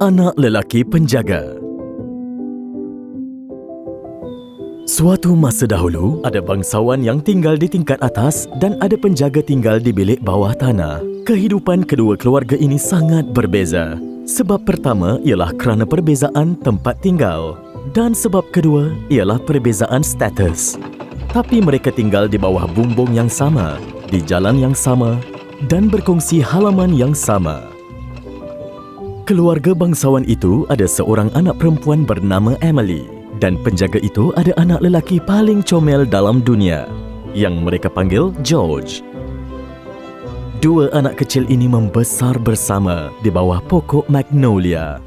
Anak lelaki penjaga Suatu masa dahulu, ada bangsawan yang tinggal di tingkat atas dan ada penjaga tinggal di bilik bawah tanah. Kehidupan kedua keluarga ini sangat berbeza. Sebab pertama ialah kerana perbezaan tempat tinggal dan sebab kedua ialah perbezaan status. Tapi mereka tinggal di bawah bumbung yang sama, di jalan yang sama dan berkongsi halaman yang sama. Keluarga bangsawan itu ada seorang anak perempuan bernama Emily dan penjaga itu ada anak lelaki paling comel dalam dunia yang mereka panggil George. Dua anak kecil ini membesar bersama di bawah pokok magnolia.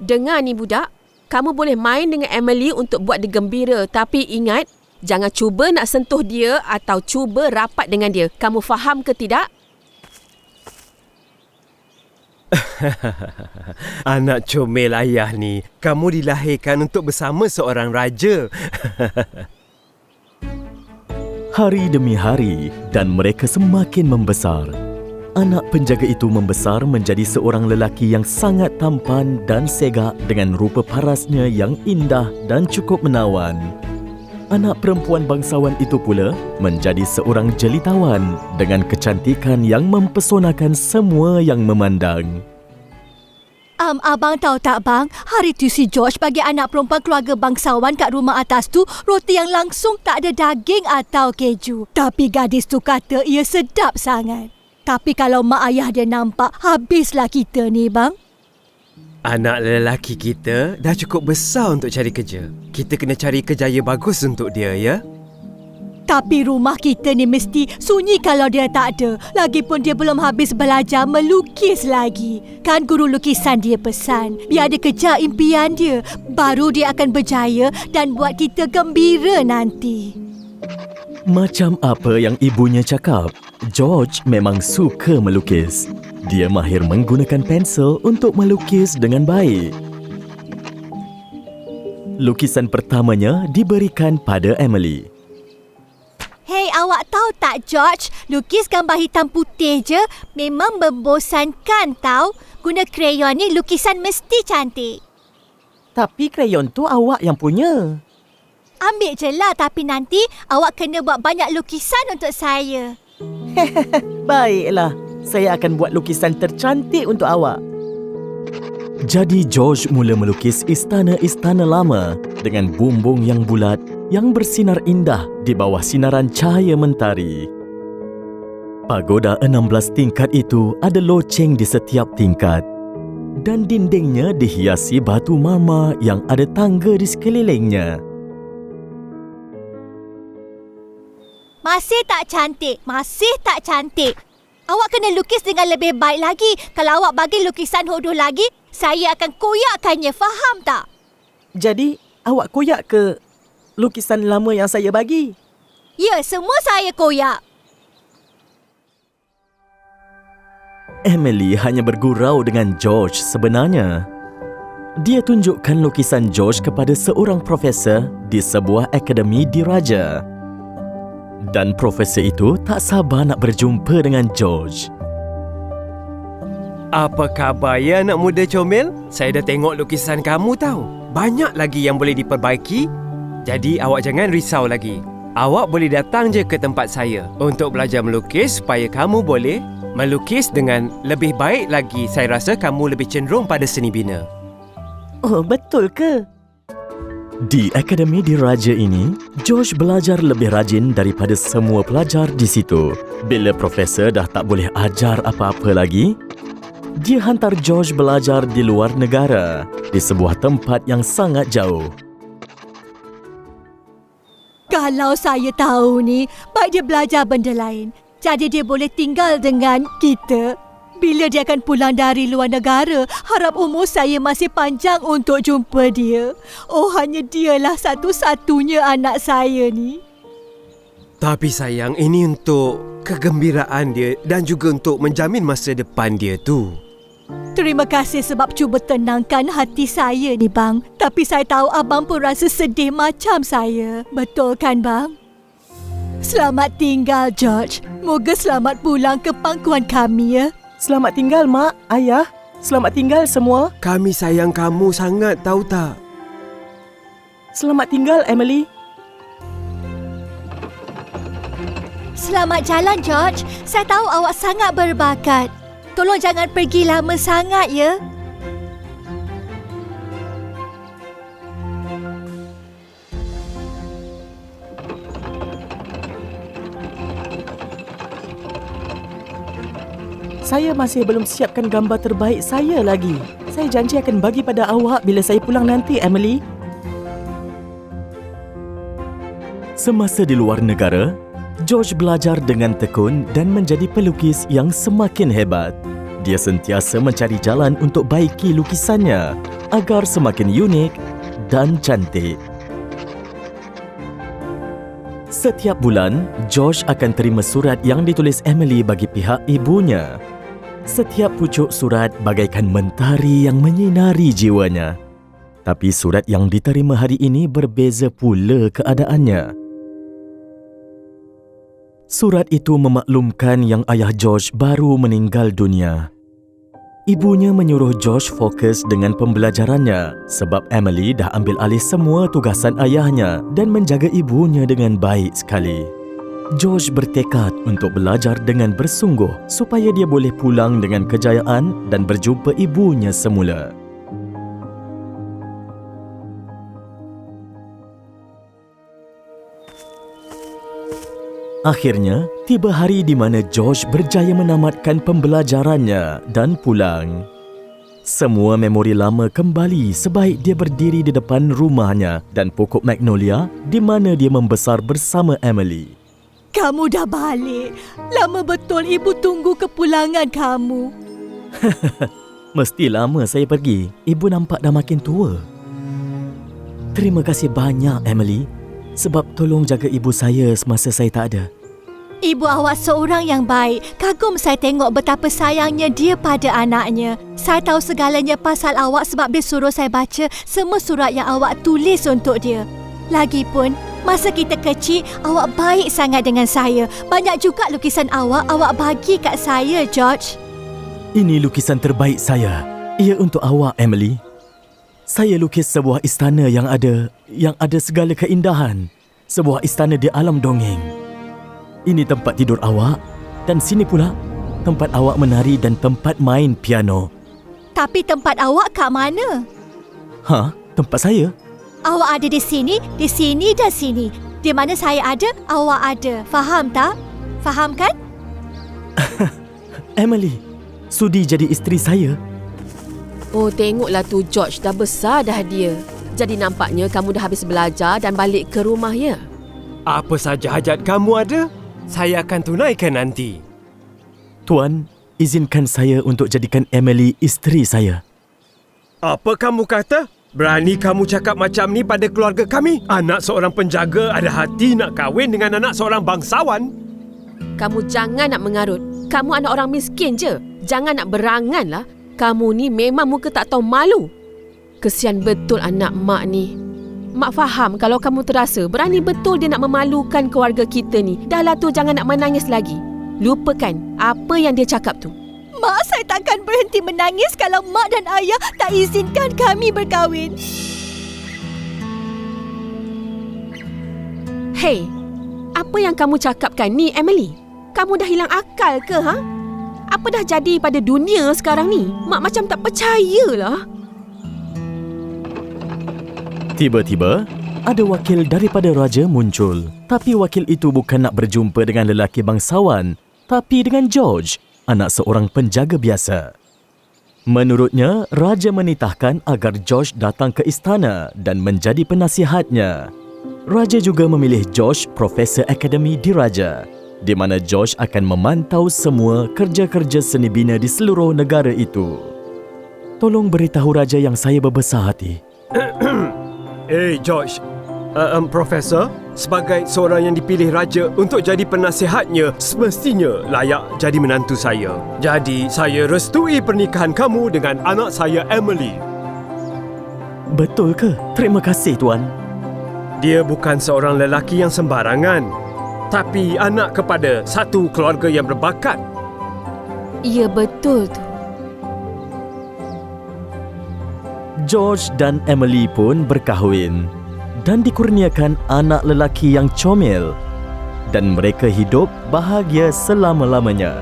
Dengar ni budak, kamu boleh main dengan Emily untuk buat dia gembira tapi ingat jangan cuba nak sentuh dia atau cuba rapat dengan dia. Kamu faham ke tidak? Anak comel ayah ni, kamu dilahirkan untuk bersama seorang raja. Hari demi hari dan mereka semakin membesar. Anak penjaga itu membesar menjadi seorang lelaki yang sangat tampan dan segak dengan rupa parasnya yang indah dan cukup menawan. Anak perempuan bangsawan itu pula menjadi seorang jelitawan dengan kecantikan yang mempesonakan semua yang memandang. Um, abang tahu tak bang, hari tu si George bagi anak perempuan keluarga bangsawan kat rumah atas tu roti yang langsung tak ada daging atau keju. Tapi gadis tu kata ia sedap sangat. Tapi kalau mak ayah dia nampak, habislah kita ni bang. Anak lelaki kita dah cukup besar untuk cari kerja. Kita kena cari kerjaya bagus untuk dia, ya? Tapi rumah kita ni mesti sunyi kalau dia tak ada. Lagipun dia belum habis belajar melukis lagi. Kan guru lukisan dia pesan, biar dia kejar impian dia. Baru dia akan berjaya dan buat kita gembira nanti. Macam apa yang ibunya cakap, George memang suka melukis. Dia mahir menggunakan pensel untuk melukis dengan baik. Lukisan pertamanya diberikan pada Emily. Hei, awak tahu tak George? Lukis gambar hitam putih je memang membosankan tau. Guna krayon ni lukisan mesti cantik. Tapi krayon tu awak yang punya. Ambil je lah tapi nanti awak kena buat banyak lukisan untuk saya. Baiklah, saya akan buat lukisan tercantik untuk awak. Jadi George mula melukis istana-istana lama dengan bumbung yang bulat yang bersinar indah di bawah sinaran cahaya mentari. Pagoda 16 tingkat itu ada loceng di setiap tingkat dan dindingnya dihiasi batu marmar yang ada tangga di sekelilingnya. Masih tak cantik, masih tak cantik. Awak kena lukis dengan lebih baik lagi. Kalau awak bagi lukisan hodoh lagi, saya akan koyakkannya, faham tak? Jadi, awak koyak ke lukisan lama yang saya bagi? Ya, semua saya koyak. Emily hanya bergurau dengan George sebenarnya. Dia tunjukkan lukisan George kepada seorang profesor di sebuah akademi diraja. Dan profesor itu tak sabar nak berjumpa dengan George. Apa khabar ya anak muda comel? Saya dah tengok lukisan kamu tahu. Banyak lagi yang boleh diperbaiki. Jadi awak jangan risau lagi. Awak boleh datang je ke tempat saya untuk belajar melukis supaya kamu boleh melukis dengan lebih baik lagi. Saya rasa kamu lebih cenderung pada seni bina. Oh, betul ke? Di akademi diraja ini, George belajar lebih rajin daripada semua pelajar di situ. Bila profesor dah tak boleh ajar apa-apa lagi, dia hantar George belajar di luar negara, di sebuah tempat yang sangat jauh. Kalau saya tahu ni, baik dia belajar benda lain. Jadi dia boleh tinggal dengan kita. Bila dia akan pulang dari luar negara, harap umur saya masih panjang untuk jumpa dia. Oh, hanya dialah satu-satunya anak saya ni. Tapi sayang, ini untuk kegembiraan dia dan juga untuk menjamin masa depan dia tu. Terima kasih sebab cuba tenangkan hati saya ni, bang. Tapi saya tahu abang pun rasa sedih macam saya. Betul kan, bang? Selamat tinggal, George. Moga selamat pulang ke pangkuan kami, ya. Selamat tinggal, Mak, Ayah. Selamat tinggal semua. Kami sayang kamu sangat tahu tak? Selamat tinggal Emily. Selamat jalan, George. Saya tahu awak sangat berbakat. Tolong jangan pergi lama sangat, ya. Saya masih belum siapkan gambar terbaik saya lagi. Saya janji akan bagi pada awak bila saya pulang nanti, Emily. Semasa di luar negara, George belajar dengan tekun dan menjadi pelukis yang semakin hebat. Dia sentiasa mencari jalan untuk baiki lukisannya agar semakin unik dan cantik. Setiap bulan, George akan terima surat yang ditulis Emily bagi pihak ibunya. Setiap pucuk surat bagaikan mentari yang menyinari jiwanya. Tapi surat yang diterima hari ini berbeza pula keadaannya. Surat itu memaklumkan yang ayah George baru meninggal dunia. Ibunya menyuruh George fokus dengan pembelajarannya sebab Emily dah ambil alih semua tugasan ayahnya dan menjaga ibunya dengan baik sekali. George bertekad untuk belajar dengan bersungguh supaya dia boleh pulang dengan kejayaan dan berjumpa ibunya semula. Akhirnya, tiba hari di mana George berjaya menamatkan pembelajarannya dan pulang. Semua memori lama kembali sebaik dia berdiri di depan rumahnya dan pokok magnolia di mana dia membesar bersama Emily. Kamu dah balik. Lama betul ibu tunggu kepulangan kamu. Mesti lama saya pergi. Ibu nampak dah makin tua. Terima kasih banyak, Emily. Sebab tolong jaga ibu saya semasa saya tak ada. Ibu awak seorang yang baik. Kagum saya tengok betapa sayangnya dia pada anaknya. Saya tahu segalanya pasal awak sebab dia suruh saya baca semua surat yang awak tulis untuk dia. Lagipun, masa kita kecil, awak baik sangat dengan saya. Banyak juga lukisan awak awak bagi kat saya, George. Ini lukisan terbaik saya. Ia untuk awak, Emily. Saya lukis sebuah istana yang ada yang ada segala keindahan. Sebuah istana di alam dongeng. Ini tempat tidur awak dan sini pula tempat awak menari dan tempat main piano. Tapi tempat awak kat mana? Ha? Tempat saya? Awak ada di sini, di sini dan sini. Di mana saya ada, awak ada. Faham tak? Faham kan? Emily, sudi jadi isteri saya? Oh, tengoklah tu George dah besar dah dia. Jadi nampaknya kamu dah habis belajar dan balik ke rumah ya. Apa saja hajat kamu ada, saya akan tunaikan nanti. Tuan, izinkan saya untuk jadikan Emily isteri saya. Apa kamu kata? Berani kamu cakap macam ni pada keluarga kami? Anak seorang penjaga ada hati nak kahwin dengan anak seorang bangsawan? Kamu jangan nak mengarut. Kamu anak orang miskin je. Jangan nak berangan lah. Kamu ni memang muka tak tahu malu. Kesian betul anak mak ni. Mak faham kalau kamu terasa berani betul dia nak memalukan keluarga kita ni. Dah lah tu jangan nak menangis lagi. Lupakan apa yang dia cakap tu. Mak, saya takkan berhenti menangis kalau mak dan ayah tak izinkan kami berkahwin. Hey, apa yang kamu cakapkan ni, Emily? Kamu dah hilang akal ke, ha? Apa dah jadi pada dunia sekarang ni? Mak macam tak percayalah. Tiba-tiba, ada wakil daripada raja muncul. Tapi wakil itu bukan nak berjumpa dengan lelaki bangsawan, tapi dengan George, anak seorang penjaga biasa. Menurutnya, raja menitahkan agar George datang ke istana dan menjadi penasihatnya. Raja juga memilih George profesor akademi di raja, di mana George akan memantau semua kerja-kerja seni bina di seluruh negara itu. Tolong beritahu raja yang saya berbesar hati. Eh, George. Uh, um, Profesor, sebagai seorang yang dipilih raja untuk jadi penasihatnya, semestinya layak jadi menantu saya. Jadi, saya restui pernikahan kamu dengan anak saya, Emily. Betul ke? Terima kasih, Tuan. Dia bukan seorang lelaki yang sembarangan, tapi anak kepada satu keluarga yang berbakat. Ya, betul tu. George dan Emily pun berkahwin dan dikurniakan anak lelaki yang comel dan mereka hidup bahagia selama-lamanya.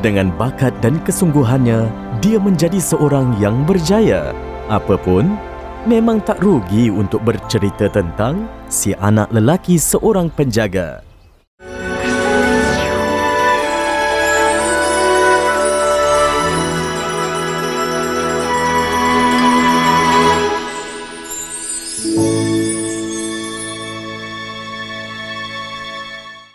Dengan bakat dan kesungguhannya, dia menjadi seorang yang berjaya. Apapun, memang tak rugi untuk bercerita tentang si anak lelaki seorang penjaga.